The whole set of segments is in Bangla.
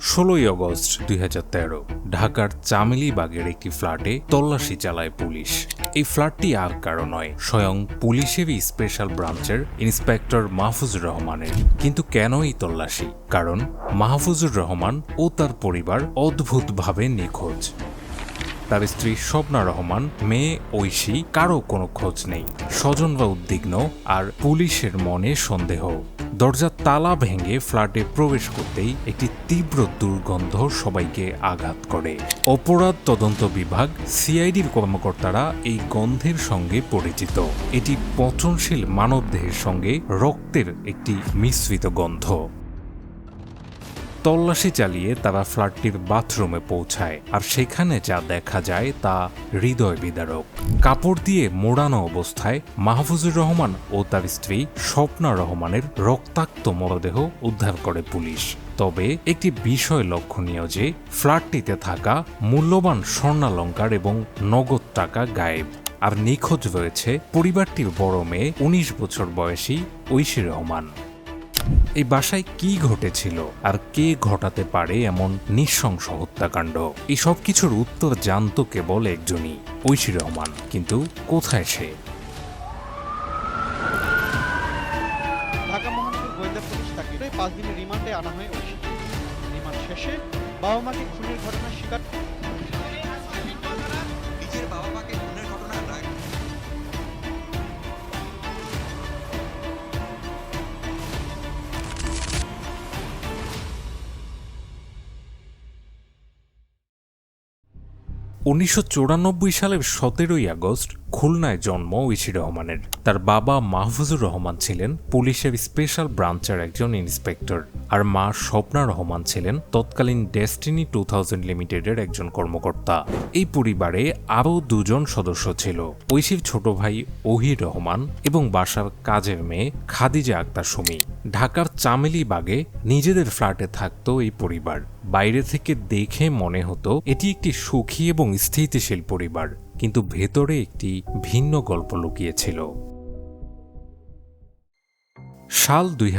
ষোলোই অগস্ট দুই হাজার তেরো, ঢাকার চামেলিবাগের একটি ফ্ল্যাটে তল্লাশি চালায় পুলিশ। এই ফ্ল্যাটটি আর কারও নয়, স্বয়ং পুলিশেরই স্পেশাল ব্রাঞ্চের ইন্সপেক্টর মাহফুজুর রহমানের। কিন্তু কেন এই তল্লাশি? কারণ মাহফুজুর রহমান ও তার পরিবার অদ্ভুতভাবে নিখোঁজ। তার স্ত্রী স্বপ্না রহমান, মেয়ে ঐশী, কারও কোনো খোঁজ নেই। স্বজনরা উদ্বিগ্ন আর পুলিশের মনে সন্দেহ। দরজার তালা ভেঙে ফ্ল্যাটে প্রবেশ করতেই একটি তীব্র দুর্গন্ধ সবাইকে আঘাত করে। অপরাধ তদন্ত বিভাগ, সিআইডির কর্মকর্তারা এই গন্ধের সঙ্গে পরিচিত। এটি পচনশীল মানবদেহের সঙ্গে রক্তের একটি মিশ্রিত গন্ধ। তল্লাশি চালিয়ে তারা ফ্ল্যাটটির বাথরুমে পৌঁছায়, আর সেখানে যা দেখা যায় তা হৃদয় বিদারক। কাপড় দিয়ে মোড়ানো অবস্থায় মাহফুজুর রহমান ও তার স্ত্রী স্বপ্না রহমানের রক্তাক্ত মরদেহ উদ্ধার করে পুলিশ। তবে একটি বিষয় লক্ষণীয় যে, ফ্ল্যাটটিতে থাকা মূল্যবান স্বর্ণালঙ্কার এবং নগদ টাকা গায়েব। আর নিখোঁজ রয়েছে পরিবারটির বড় মেয়ে, উনিশ বছর বয়সী ঐশী রহমান। এই বাসায় কি ঘটেছিল আর কে ঘটাতে পারে এমন নৃশংস হত্যাকাণ্ড? এই সব কিছুর উত্তর জানতো কেবল একজনই, ঐশী রহমান। কিন্তু কোথায় সে? পাঁচ দিনের রিমান্ডে আনা হয় ঐশী। রিমান্ড শেষে বাবা মাকে খুনের ঘটনার শিকার উনিশশো চুরানব্বই সালের সতেরোই আগস্ট খুলনায় জন্ম ঐশী রহমানের। তার বাবা মাহফুজুর রহমান ছিলেন পুলিশের স্পেশাল ব্রাঞ্চের একজন ইন্সপেক্টর। আর মা স্বপ্না রহমান ছিলেন তৎকালীন ডেস্টিনি টু থাউজেন্ড লিমিটেডের একজন কর্মকর্তা। এই পরিবারে আরও দুজন সদস্য ছিল। ঐশীর ছোট ভাই ওহির রহমান এবং বাসার কাজের মেয়ে খাদিজা আক্তার সুমি। ঢাকার চামেলি বাগে নিজেদের ফ্ল্যাটে থাকতো এই পরিবার। বাইরে থেকে দেখে মনে হতো, এটি একটি সুখী এবং স্থিতিশীল পরিবার। কিন্তু ভেতরে একটি ভিন্ন গল্প লুকিয়েছিল। সাল দুই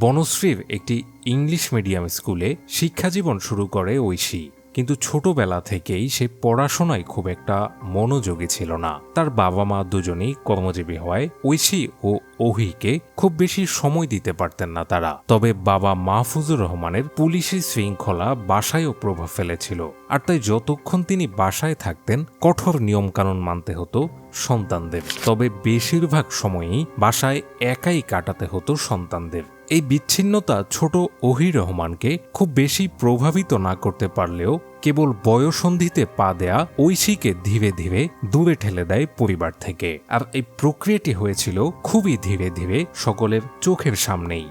বনশ্রীর একটি ইংলিশ মিডিয়াম স্কুলে শিক্ষাজীবন শুরু করে ঐশী। কিন্তু ছোটবেলা থেকেই সে পড়াশোনায় খুব একটা মনোযোগী ছিল না। তার বাবা মা দুজনেই কর্মজীবী হওয়ায় ঐশী ও ওহিকে খুব বেশি সময় দিতে পারতেন না তারা। তবে বাবা মাহফুজুর রহমানের পুলিশি শৃঙ্খলা বাসায়ও প্রভাব ফেলেছিল। আর তাই যতক্ষণ তিনি বাসায় থাকতেন, কঠোর নিয়মকানুন মানতে হতো সন্তানদের। তবে বেশিরভাগ সময়ই বাসায় একাই কাটাতে হতো সন্তানদের। এই বিচ্ছিন্নতা ছোট ওহির রহমানকে খুব বেশি প্রভাবিত না করতে পারলেও কেবল বয়সন্ধিতে পা দেয়া ঐশীকে ধীরে ধীরে দূরে ঠেলে দেয় পরিবার থেকে। আর এই প্রক্রিয়াটি হয়েছিল খুবই ধীরে ধীরে সকলের চোখের সামনেই।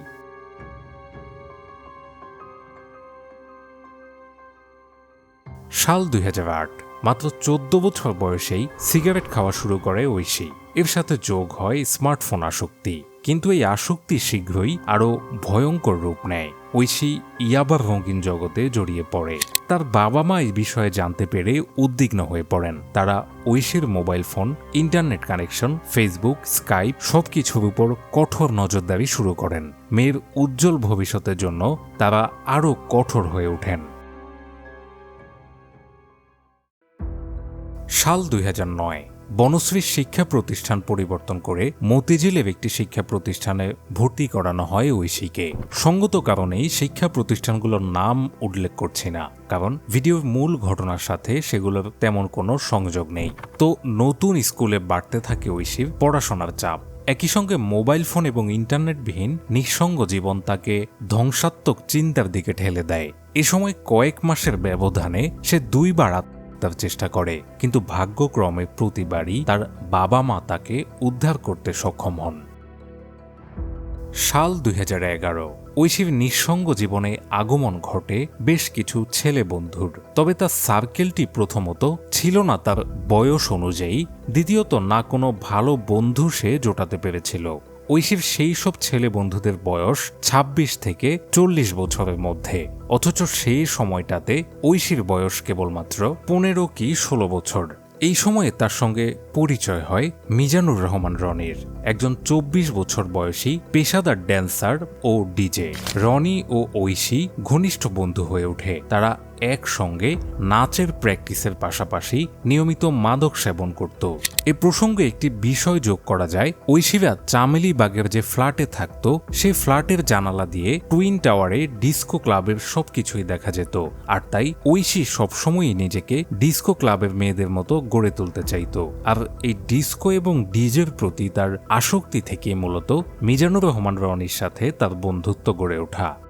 সাল দুই হাজার আট, মাত্র চোদ্দ বছর বয়সেই সিগারেট খাওয়া শুরু করে ঐশী। এর সাথে যোগ হয় স্মার্টফোন আসক্তি। কিন্তু এই আসক্তি শীঘ্রই আরও ভয়ঙ্কর রূপ নেয়। ঐশী ইয়াবার রঙিন জগতে জড়িয়ে পড়ে। তার বাবা মা এই বিষয়ে জানতে পেরে উদ্বিগ্ন হয়ে পড়েন। তারা ঐশীর mobile phone, internet connection, Facebook, Skype সবকিছুর উপর কঠোর নজরদারি শুরু করেন। মেয়ের উজ্জ্বল ভবিষ্যতের জন্য তারা আরও কঠোর হয়ে ওঠেন। সাল দুই বনশ্রী শিক্ষা প্রতিষ্ঠান পরিবর্তন করে মতিঝিলের একটি শিক্ষা প্রতিষ্ঠানে ভর্তি করানো হয় ঐশীকে। সঙ্গত কারণেই শিক্ষা প্রতিষ্ঠানগুলোর নাম উল্লেখ করছি না, কারণ ভিডিওর মূল ঘটনার সাথে সেগুলোর তেমন কোনো সংযোগ নেই। তো নতুন স্কুলে বাড়তে থাকে ঐশীর পড়াশোনার চাপ। একই সঙ্গে মোবাইল ফোন এবং ইন্টারনেটবিহীন নিঃসঙ্গ জীবন তাকে ধ্বংসাত্মক চিন্তার দিকে ঠেলে দেয়। এ সময় কয়েক মাসের ব্যবধানে সে দুইবার আত্মহত্যার চেষ্টা করে। কিন্তু ভাগ্যক্রমে প্রতিবারই তার বাবা মা তাকে উদ্ধার করতে সক্ষম হন। সাল দুই ঐশীর নিঃসঙ্গ জীবনে আগমন ঘটে বেশ কিছু ছেলে বন্ধুর। তবে তার সার্কেলটি প্রথমত ছিল না তার বয়স অনুযায়ী, দ্বিতীয়ত না কোনো ভালো বন্ধু সে জোটাতে পেরেছিল। ঐশীর সেই সব ছেলে বন্ধুদের বয়স ২৬ থেকে চল্লিশ বছরের মধ্যে। অথচ সেই সময়টাতে ঐশীর বয়স কেবলমাত্র পনেরো কি ষোলো বছর। এই সময়ে তার সঙ্গে পরিচয় হয় মিজানুর রহমান রনির, একজন চব্বিশ বছর বয়সী পেশাদার ড্যান্সার ও ডিজে। রনি ও ঐশী ঘনিষ্ঠ বন্ধু হয়ে ওঠে। তারা একসঙ্গে নাচের প্র্যাকটিসের পাশাপাশি নিয়মিত মাদক সেবন করত। এ প্রসঙ্গে একটি বিষয় যোগ করা যায়। ঐশীরা চামেলি বাগের যে ফ্ল্যাটে থাকত সেই ফ্ল্যাটের জানালা দিয়ে টুইন টাওয়ারে ডিস্কো ক্লাবের সবকিছুই দেখা যেত। আর তাই ঐশী সবসময়ই নিজেকে ডিস্কো ক্লাবের মেয়েদের মতো গড়ে তুলতে চাইত। আর এই ডিস্কো এবং ডিজের প্রতি তার আসক্তি থেকে মূলত মিজানুর রহমান রনির সাথে তার বন্ধুত্ব গড়ে ওঠা।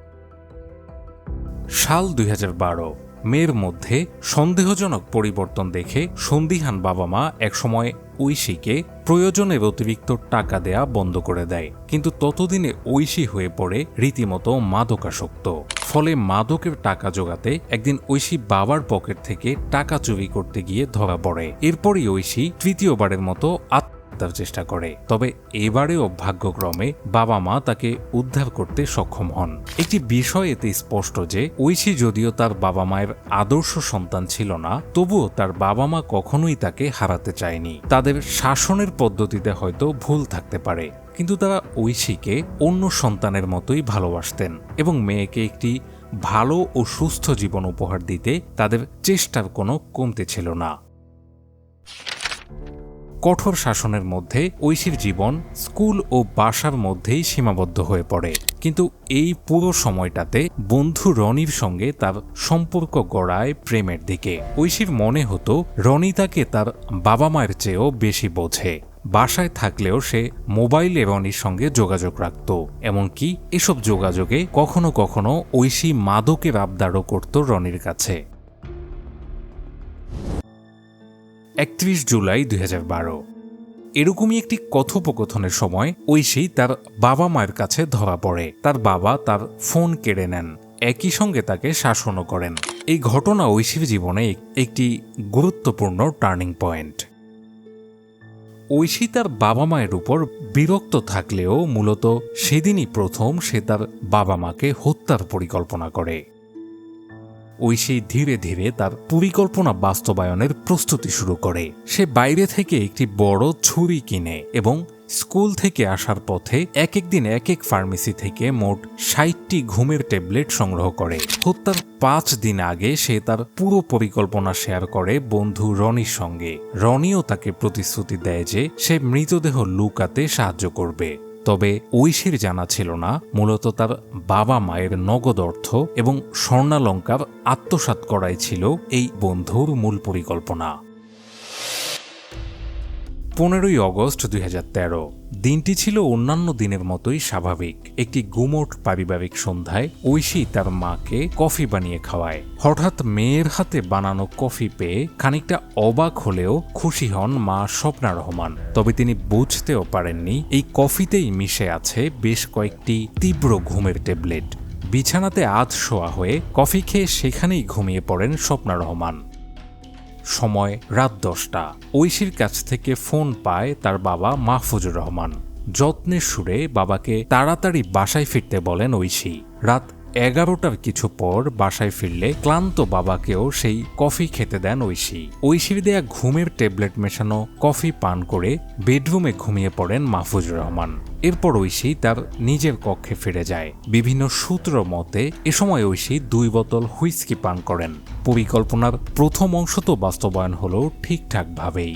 সাল দুই মেয়ের মধ্যে সন্দেহজনক পরিবর্তন দেখে সন্দিহান বাবা মা একসময় ঐশীকে প্রয়োজনের অতিরিক্ত টাকা দেয়া বন্ধ করে দেয়। কিন্তু ততদিনে ঐশী হয়ে পড়ে রীতিমতো মাদকাসক্ত। ফলে মাদকের টাকা জোগাতে একদিন ঐশী বাবার পকেট থেকে টাকা চুরি করতে গিয়ে ধরা পড়ে। এরপরই ঐশী তৃতীয়বারের মতো আত্মহত্যার চেষ্টা করে। তবে এবারেও ভাগ্যক্রমে বাবা মা তাকে উদ্ধার করতে সক্ষম হন। একটি বিষয় এতে স্পষ্ট যে, ঐশী যদিও তার বাবা মায়ের আদর্শ সন্তান ছিল না, তবুও তার বাবা মা কখনোই তাকে হারাতে চায়নি। তাদের শাসনের পদ্ধতিতে হয়তো ভুল থাকতে পারে, কিন্তু তারা ঐশীকে অন্য সন্তানের মতোই ভালোবাসতেন এবং মেয়েকে একটি ভালো ও সুস্থ জীবন উপহার দিতে তাদের চেষ্টার কোনো কমতে ছিল না। কঠোর শাসনের মধ্যে ঐশীর জীবন স্কুল ও বাসার মধ্যেই সীমাবদ্ধ হয়ে পড়ে। কিন্তু এই পুরো সময়টাতে বন্ধু রনির সঙ্গে তার সম্পর্ক গড়ায় প্রেমের দিকে। ঐশীর মনে হতো রনি তাকে তার বাবা মায়ের চেয়েও বেশি বোঝে। বাসায় থাকলেও সে মোবাইলে রনির সঙ্গে যোগাযোগ রাখত। এমনকি এসব যোগাযোগে কখনো কখনো ঐশী মাদকের আবদারও করত রনির কাছে। একত্রিশ জুলাই দুই হাজার বারো। এরকমই একটি কথোপকথনের সময় ঐশী তার বাবা মায়ের কাছে ধরা পড়ে। তার বাবা তার ফোন কেড়ে নেন। একই সঙ্গে তাকে শাসনও করেন। এই ঘটনা ঐশীর জীবনে একটি গুরুত্বপূর্ণ টার্নিং পয়েন্ট। ঐশী তার বাবা মায়ের উপর বিরক্ত থাকলেও মূলত সেদিনই প্রথম সে তার বাবা মাকে হত্যার পরিকল্পনা করে। ঐশী ধীরে ধীরে তার পরিকল্পনা বাস্তবায়নের প্রস্তুতি শুরু করে। সে বাইরে থেকে একটি বড় ছুরি কিনে এবং স্কুল থেকে আসার পথে এক এক দিন এক এক ফার্মেসি থেকে মোট ষাটটি ঘুমের ট্যাবলেট সংগ্রহ করে। হত্যার পাঁচ দিন আগে সে তার পুরো পরিকল্পনা শেয়ার করে বন্ধু রনির সঙ্গে। রনিও তাকে প্রতিশ্রুতি দেয় যে সে মৃতদেহ লুকাতে সাহায্য করবে। তবে ঐশীর জানা ছিল না, মূলত তার বাবা মায়ের নগদ অর্থ এবং স্বর্ণালঙ্কার আত্মসাত করাই ছিল এই বন্ধুর মূল পরিকল্পনা। পনেরোই অগস্ট দু হাজার তেরো। দিনটি ছিল অন্যান্য দিনের মতোই স্বাভাবিক। একটি গুমোট পারিবারিক সন্ধ্যায় ঐশী তার মাকে কফি বানিয়ে খাওয়ায়। হঠাৎ মেয়ের হাতে বানানো কফি পেয়ে খানিকটা অবাক হলেও খুশি হন মা স্বপ্না রহমান। তবে তিনি বুঝতেও পারেননি, এই কফিতেই মিশে আছে বেশ কয়েকটি তীব্র ঘুমের ট্যাবলেট। বিছানাতে আধ শোয়া হয়ে কফি খেয়ে সেখানেই ঘুমিয়ে পড়েন স্বপ্না রহমান। সময় রাত দশটা। ঐশীর কাছ থেকে ফোন পায় তার বাবা মাহফুজুর রহমান। যত্নের সুরে বাবাকে তাড়াতাড়ি বাসায় ফিরতে বলেন ঐশী। রাত এগারোটার কিছু পর বাসায় ফিরলে ক্লান্ত বাবাকেও সেই কফি খেতে দেন ঐশী। ঐশীর দেয়া ঘুমের ট্যাবলেট মেশানো কফি পান করে বেডরুমে ঘুমিয়ে পড়েন মাহফুজুর রহমান। এরপর ঐশী তার নিজের কক্ষে ফিরে যায়। বিভিন্ন সূত্র মতে, এ সময় ঐশী দুই বোতল হুইস্কি পান করেন। পরিকল্পনার প্রথম অংশ তো বাস্তবায়ন হলো ঠিকঠাকভাবেই।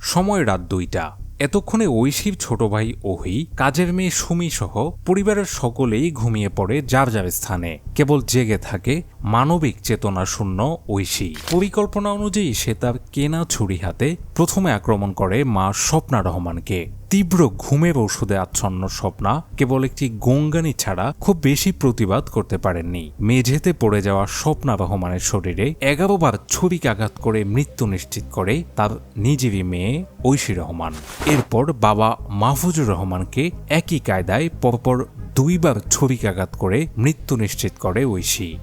সময় রাত দুইটা। এতক্ষণে ঐশীর ছোট ভাই ওহি, কাজের মেয়ে সুমি সহ পরিবারের সকলেই ঘুমিয়ে পড়ে যার যার স্থানে। কেবল জেগে থাকে মানবিক চেতনা শূন্য ঐশী। পরিকল্পনা অনুযায়ী সে তার কেনা ছুরি হাতে প্রথমে আক্রমণ করে মা স্বপ্না রহমানকে। তীব্র ঘুমের ওষুধে আচ্ছন্ন স্বপ্না কেবল একটি গঙ্গানি ছাড়া খুব বেশি প্রতিবাদ করতে পারেননি। মেঝেতে পড়ে যাওয়া স্বপ্না রহমানের শরীরে এগারো বার ছুরিকাঘাত করে মৃত্যু নিশ্চিত করে তার নিজেরই মেয়ে ঐশী রহমান। এরপর বাবা মাহফুজুর রহমানকে একই কায়দায় পরপর দুইবার ছুরিকাঘাত করে মৃত্যু নিশ্চিত করে ঐশী।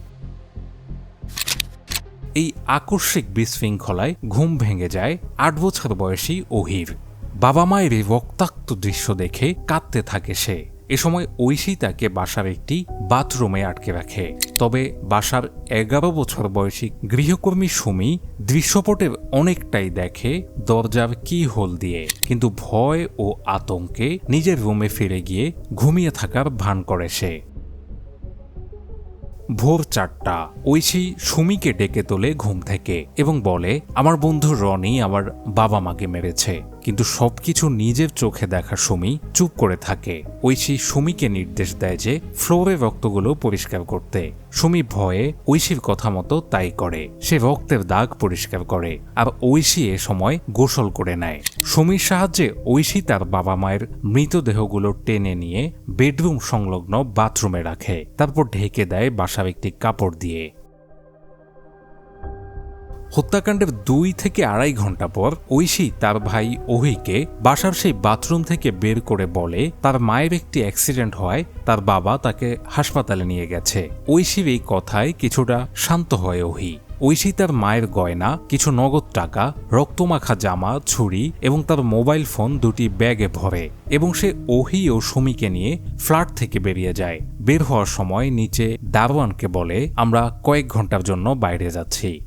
এই আকস্মিক বিশৃঙ্খলায় ঘুম ভেঙে যায় আট বছর বয়সী ওহির বাবা মায়ের এই রক্তাক্ত দৃশ্য দেখে কাঁদতে থাকে সে। এ সময় ঐশী তাকে বাসার একটি বাথরুমে আটকে রাখে। তবে বাসার এগারো বছর বয়সী গৃহকর্মী সুমি দৃশ্যপটের অনেকটাই দেখে দরজার কি হোল দিয়ে, কিন্তু ভয় ও আতঙ্কে নিজের রুমে ফিরে গিয়ে ঘুমিয়ে থাকার ভান করে সে। ভোর চারটা, ঐশী সুমিকে ডেকে তোলে ঘুম থেকে এবং বলে, আমার বন্ধু রনি আমার বাবা মাকে মেরেছে। কিন্তু সবকিছু নিজের চোখে দেখা সুমি চুপ করে থাকে। ঐশী সুমিকে নির্দেশ দেয় যে ফ্লোরে রক্তগুলো পরিষ্কার করতে। সুমি ভয়ে ঐশীর কথা মতো তাই করে। সে রক্তের দাগ পরিষ্কার করে, আর ঐশী এ সময় গোসল করে নেয়। সুমির সাহায্যে ঐশী তার বাবা মায়ের মৃতদেহগুলো টেনে নিয়ে বেডরুম সংলগ্ন বাথরুমে রাখে। তারপর ঢেকে দেয় বাসার একটি কাপড় দিয়ে। হত্যাকাণ্ডের দুই থেকে আড়াই ঘণ্টা পর ঐশী তার ভাই ওহিকে বাসার সেই বাথরুম থেকে বের করে বলে, তার মায়ের একটি অ্যাক্সিডেন্ট হয়, তার বাবা তাকে হাসপাতালে নিয়ে গেছে। ঐশীর এই কথায় কিছুটা শান্ত হয় ওহি। ঐশী তার মায়ের গয়না, কিছু নগদ টাকা, রক্তমাখা জামা, ছুরি এবং তার মোবাইল ফোন দুটি ব্যাগে ভরে এবং সে ওহি ও সুমিকে নিয়ে ফ্ল্যাট থেকে বেরিয়ে যায়। বের হওয়ার সময় নিচে দারোয়ানকে বলে, আমরা কয়েক ঘণ্টার জন্য বাইরে যাচ্ছি।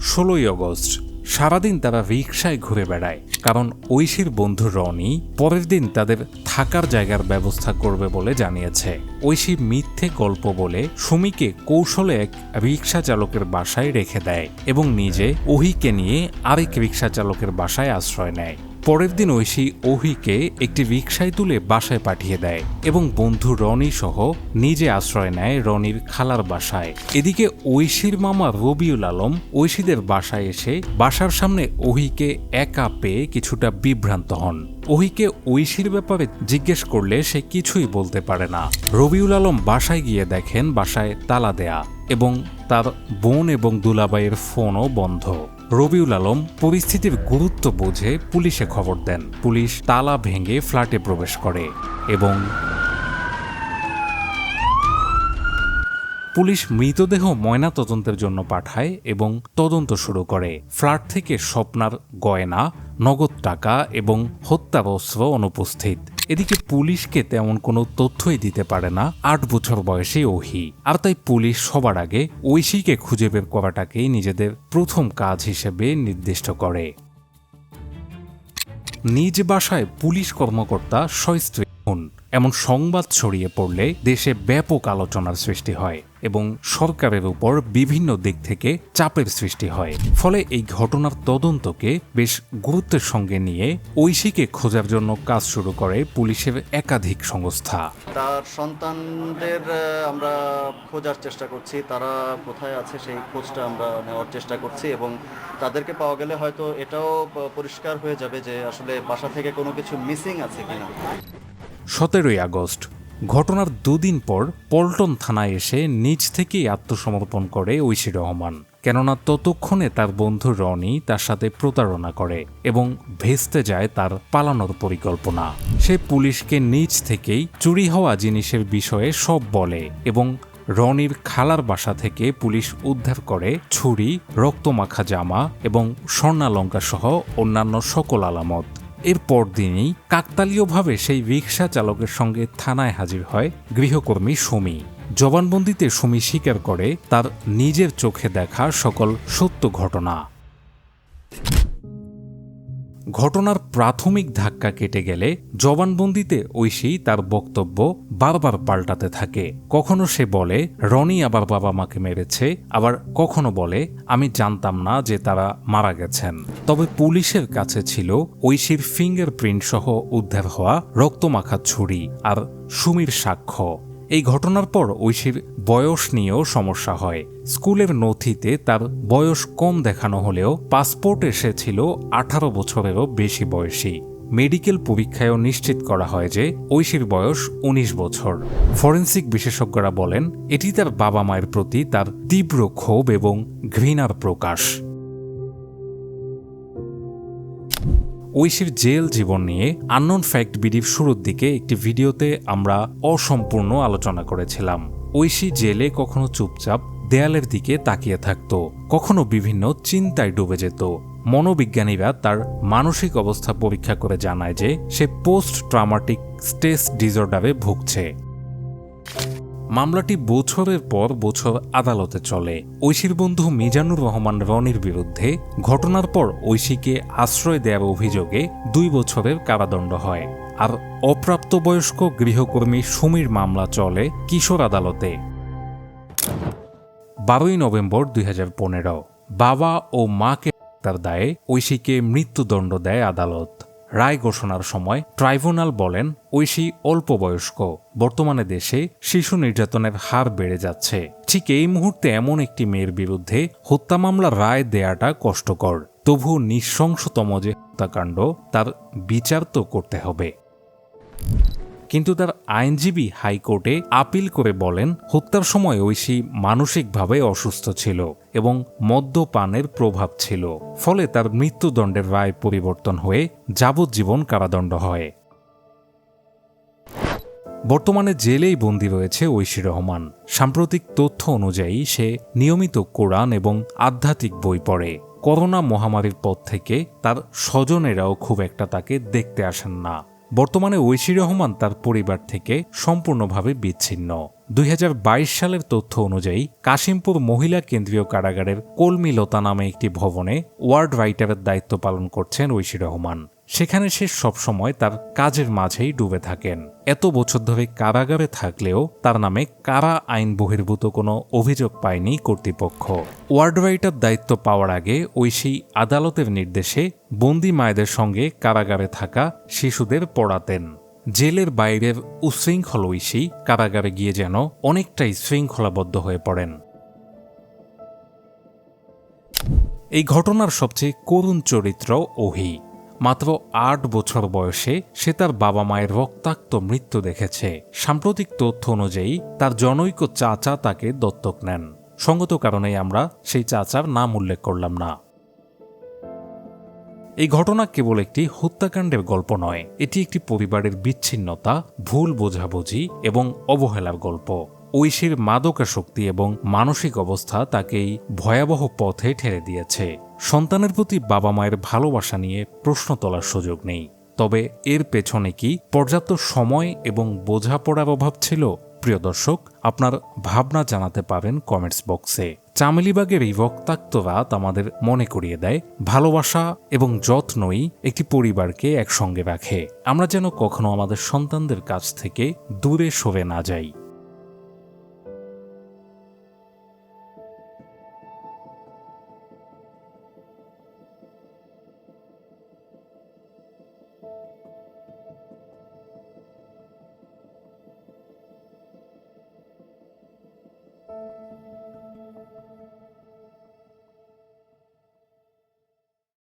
ষোলোই অগস্ট সারাদিন তারা রিক্সায় ঘুরে বেড়ায়, কারণ ঐশীর বন্ধু রনি পরের দিন তাদের থাকার জায়গার ব্যবস্থা করবে বলে জানিয়েছে। ঐশী মিথ্যে গল্প বলে সুমিকে কৌশলে এক রিক্সা চালকের বাসায় রেখে দেয় এবং নিজে ওহিকে নিয়ে আরেক রিক্সা চালকের বাসায় আশ্রয় নেয়। পরের দিন ঐশী ওহিকে একটি রিকশায় তুলে বাসায় পাঠিয়ে দেয় এবং বন্ধু রনি সহ নিজে আশ্রয় নেয় রনির খালার বাসায়। এদিকে ঐশীর মামা রবিউল আলম ঐশীদের বাসায় এসে বাসার সামনে ওহিকে একা পেয়ে কিছুটা বিভ্রান্ত হন। ওহিকে ঐশীর ব্যাপারে জিজ্ঞেস করলে সে কিছুই বলতে পারে না। রবিউল আলম বাসায় গিয়ে দেখেন বাসায় তালা দেয়া এবং তার বোন এবং দুলাবাইয়ের ফোনও বন্ধ। রবিউল আলম পরিস্থিতির গুরুত্ব বুঝে পুলিশে খবর দেন। পুলিশ তালা ভেঙে ফ্ল্যাটে প্রবেশ করে এবং পুলিশ মৃতদেহ ময়না তদন্তের জন্য পাঠায় এবং তদন্ত শুরু করে। ফ্ল্যাট থেকে স্বপ্নার গয়না, নগদ টাকা এবং হত্যার অস্ত্র অনুপস্থিত। এদিকে পুলিশকে তেমন কোনো তথ্যই দিতে পারে না। আট বছর বয়সে ওহি। আর তাই পুলিশ সবার আগে ঐশীকে খুঁজে বের করাটাকেই নিজেদের প্রথম কাজ হিসেবে নির্দিষ্ট করে। নিজ বাসায় পুলিশ কর্মকর্তা সস্ত্রী এমন সংবাদ ছড়িয়ে পড়লে দেশে ব্যাপক আলোচনার সৃষ্টি হয় এবং সরকারের উপর বিভিন্ন দিক থেকে চাপের সৃষ্টি হয়। ফলে এই ঘটনার তদন্তকে বেশ গুরুত্বের সঙ্গে নিয়ে ঐশীকে খোঁজার জন্য কাজ শুরু করে পুলিশের একাধিক সংস্থা। তার সন্তানদের আমরা খোঁজার চেষ্টা করছি, তারা কোথায় আছে সেই খোঁজটা আমরা নেওয়ার চেষ্টা করছি এবং তাদেরকে পাওয়া গেলে হয়তো এটাও পরিষ্কার হয়ে যাবে যে আসলে বাসা থেকে কোনো কিছু মিসিং আছে কিনা। সতেরোই আগস্ট, ঘটনার দুদিন পর পল্টন থানায় এসে নিজ থেকেই আত্মসমর্পণ করে ঐশী রহমান। কেননা ততক্ষণে তার বন্ধু রনি তার সাথে প্রতারণা করে এবং ভেস্তে যায় তার পালানোর পরিকল্পনা। সে পুলিশকে নিজ থেকেই চুরি হওয়া জিনিসের বিষয়ে সব বলে এবং রনির খালার বাসা থেকে পুলিশ উদ্ধার করে ছুরি, রক্তমাখা জামা এবং স্বর্ণালঙ্কা সহ অন্যান্য সকল আলামত। এর পরদিনই কাকতালীয়ভাবে সেই রিক্সা চালকের সঙ্গে থানায় হাজির হয় গৃহকর্মী সুমি। জবানবন্দিতে সুমি স্বীকার করে তার নিজের চোখে দেখা সকল সত্য ঘটনা। ঘটনার প্রাথমিক ধাক্কা কেটে গেলে জবানবন্দিতে ঐশী তার বক্তব্য বারবার পাল্টাতে থাকে। কখনো সে বলে, রনি আবার বাবা মাকে মেরেছে। আবার কখনো বলে, আমি জানতাম না যে তারা মারা গেছেন। তবে পুলিশের কাছে ছিল ঐশীর ফিঙ্গারপ্রিন্ট সহ উদ্ধার হওয়া রক্তমাখা ছুরি আর সুমির সাক্ষ্য। এই ঘটনার পর ঐশীর বয়স নিয়েও সমস্যা হয়। স্কুলের নথিতে তার বয়স কম দেখানো হলেও পাসপোর্ট এসেছিল আঠারো বছরেরও বেশি বয়সী। মেডিকেল পরীক্ষায়ও নিশ্চিত করা হয় যে ঐশীর বয়স ১৯ বছর। ফরেন্সিক বিশেষজ্ঞরা বলেন, এটি তার বাবা মায়ের প্রতি তার তীব্র ক্ষোভ এবং ঘৃণার প্রকাশ। ঐশীর জেল জীবন নিয়ে আননোন ফ্যাক্ট বিডির শুরুর দিকে একটি ভিডিওতে আমরা অসম্পূর্ণ আলোচনা করেছিলাম। ঐশী জেলে কখনো চুপচাপ দেয়ালের দিকে তাকিয়ে থাকত, কখনো বিভিন্ন চিন্তায় ডুবে যেত। মনোবিজ্ঞানীরা তার মানসিক অবস্থা পরীক্ষা করে জানায় যে সে পোস্ট ট্রামাটিক স্ট্রেস ডিসঅর্ডারে ভুগছে। মামলাটি বছরের পর বছর আদালতে চলে। ঐশীর বন্ধু মিজানুর রহমান রনির বিরুদ্ধে ঘটনার পর ঐশীকে আশ্রয় দেওয়ার অভিযোগে দুই বছরের কারাদণ্ড হয়। আর অপ্রাপ্তবয়স্ক গৃহকর্মী সুমির মামলা চলে কিশোর আদালতে। বারোই নভেম্বর দুই হাজার পনেরো, বাবা ও মাকে তার দায়ে ঐশীকে মৃত্যুদণ্ড দেয় আদালত। রায় ঘোষণার সময় ট্রাইব্যুনাল বলেন, ঐশী অল্প বয়স্ক বর্তমানে দেশে শিশু নির্যাতনের হার বেড়ে যাচ্ছে। ঠিক এই মুহূর্তে এমন একটি মেয়ের বিরুদ্ধে হত্যা মামলার রায় দেয়াটা কষ্টকর। তবু নৃশংসতম যে হত্যাকাণ্ড, তার বিচার তো করতে হবে। কিন্তু তার আইনজীবী হাইকোর্টে আপিল করে বলেন, হত্যার সময় ঐশী মানসিকভাবে অসুস্থ ছিল এবং মদ্যপানের প্রভাব ছিল, ফলে তার মৃত্যুদণ্ডের রায় পরিবর্তন হয়ে যাবজ্জীবন কারাদণ্ড হয়। বর্তমানে জেলেই বন্দী রয়েছে ঐশী রহমান। সাম্প্রতিক তথ্য অনুযায়ী সে নিয়মিত কোরআন এবং আধ্যাত্মিক বই পড়ে। করোনা মহামারীর পর থেকে তার স্বজনেরাও খুব একটা তাকে দেখতে আসেন না। বর্তমানে ঐশী রহমান তার পরিবার থেকে সম্পূর্ণভাবে বিচ্ছিন্ন। দুই হাজার বাইশ সালের তথ্য অনুযায়ী, কাশিমপুর মহিলা কেন্দ্রীয় কারাগারের কলমিলতা নামে একটি ভবনে ওয়ার্ড রাইটারের দায়িত্ব পালন করছেন ঐশী রহমান। সেখানে সে সবসময় তার কাজের মাঝেই ডুবে থাকেন। এত বছর ধরে কারাগারে থাকলেও তার নামে কারা আইন বহির্ভূত কোনো অভিযোগ পায়নি কর্তৃপক্ষ। ওয়ার্ড রাইটার দায়িত্ব পাওয়ার আগে ঐশী আদালতের নির্দেশে বন্দি মায়েদের সঙ্গে কারাগারে থাকা শিশুদের পড়াতেন। জেলের বাইরের উশৃঙ্খল ঐশী কারাগারে গিয়ে যেন অনেকটাই শৃঙ্খলাবদ্ধ হয়ে পড়েন। এই ঘটনার সবচেয়ে করুণ চরিত্র ওহি। মাত্র আট বছর বয়সে সে তার বাবা মায়ের রক্তাক্ত মৃত্যু দেখেছে। সাম্প্রতিক তথ্য অনুযায়ী তার জনৈক চাচা তাকে দত্তক নেন। সঙ্গত কারণেই আমরা সেই চাচার নাম উল্লেখ করলাম না। এই ঘটনা কেবল একটি হত্যাকাণ্ডের গল্প নয়, এটি একটি পরিবারের বিচ্ছিন্নতা, ভুল বোঝাবুঝি এবং অবহেলার গল্প। ঐশীর মাদকাসক্তি এবং মানসিক অবস্থা তাকে এই ভয়াবহ পথে ঠেলে দিয়েছে। সন্তানের প্রতি বাবা মায়ের ভালোবাসা নিয়ে প্রশ্ন তোলার সুযোগ নেই। তবে এর পেছনে কি পর্যাপ্ত সময় এবং বোঝাপড়ার অভাব ছিল? প্রিয় দর্শক, আপনার ভাবনা জানাতে পারেন কমেন্টস বক্সে। চামেলিবাগের এই রক্তাক্ত রাত আমাদের মনে করিয়ে দেয়, ভালোবাসা এবং যত্নই একটি পরিবারকে একসঙ্গে রাখে। আমরা যেন কখনো আমাদের সন্তানদের কাছ থেকে দূরে সরে না যাই।